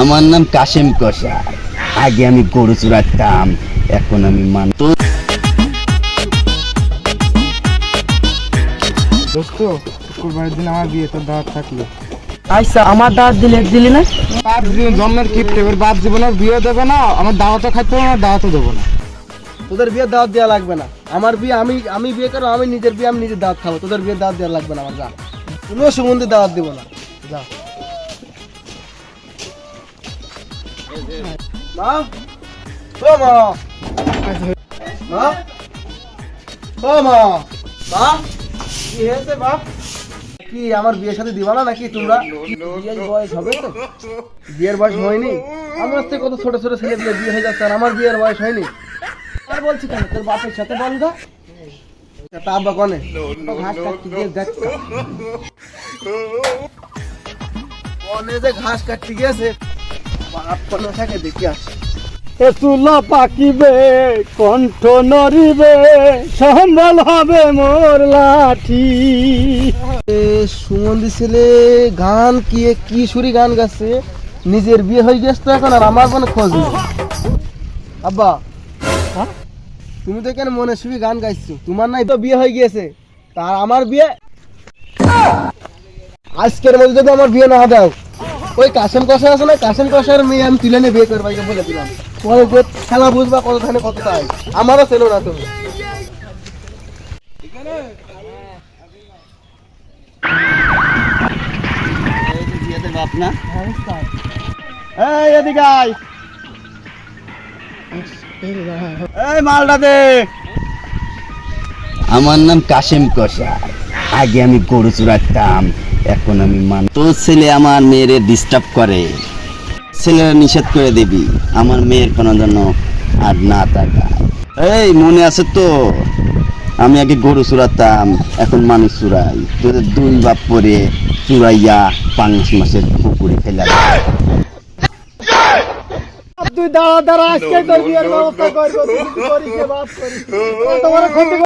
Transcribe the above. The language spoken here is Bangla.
আমার নাম কাশেম কষা। আগে আমি গরু চুরাতাম এখন আমি মান দোস্ত দিন আমার বিয়ে তোর দাওয়াত থাকল। আচ্ছা আমার দাঁত দিলে দিলি না? বাপ জীবন জন্মের কিপ্টে এবার বাপ জীবনের বিয়ে দেবে না আমার দাওয়াতও খাইতে হবে না দাওয়াতও দেবো না। তোদের দাওয়াত দেওয়া লাগবে না। আমার বিয়ে আমি আমি বিয়ে করো আমি নিজের বিয়ে আমি নিজের দাওয়াত খাব। তোদের বিয়ের দাওয়াত দেওয়া লাগবে না আমার যা। কোনো সুমন্দির দাওয়াত দিব না। যা। মা ও মা মা ও কি আমার বিয়ের সাথে দিবা না নাকি তোমরা বিয়ের বয়স হবে তো বিয়ের বয়স হয়নি আমার থেকে কত ছোট ছোট ছেলে পেলে বিয়ে হয়ে যাচ্ছে আর আমার বিয়ের বয়স হয়নি আর বলছি কেন তোর বাপের সাথে বল গা তা আব্বা কনে ঘাস কাটতে গিয়ে দেখ কনে ঘাস কাটতে গিয়েছে বাপ কনে থাকে দেখি আসে। এ চুলা পাকিবে কণ্ঠ নড়িবে সম্বল হবে মোর লাঠি। সুমন্দি ছেলে গান কি কি সুরি গান গাচ্ছে নিজের বিয়ে হয়ে গেছে তো এখন আর আমার কোনো খোঁজ নেই। আব্বা হ্যাঁ? তুমি তো কেন মনে সুবি গান গাইছো? তোমার নাই তো বিয়ে হয়ে গিয়েছে তার আমার বিয়ে? আজকের মধ্যে যদি আমার বিয়ে না দাও ওই কাশেম কষা আছে না? কাশেম কষার মেয়ে আমি তুলে নিয়ে বিয়ে করব বলে দিলাম। পরে যে খেলা বুঝবা কত ধানে কত তাই আমারও ছিল না দে। আমার নাম কাশেম কষা আগে আমি গরু চুরাতাম এখন আমি মান তোর ছেলে আমার মেয়েরে ডিস্টার্ব করে। ছেলেরা নিষেধ করে দিবি। আমার মেয়ের কোনো জন্য আর না তাকায় এই, মনে আছে তো? আমি আগে গরু চুরাতাম, এখন মানুষ চুরাই। তোদের দুই বাপ পরে চুরাইয়া পাঁচ মাসের পুকুরে ফেলা তুই দাঁড়া দাঁড়া, আজকে তোর বিয়ের ব্যবস্থা করব করিস তোমার ক্ষতি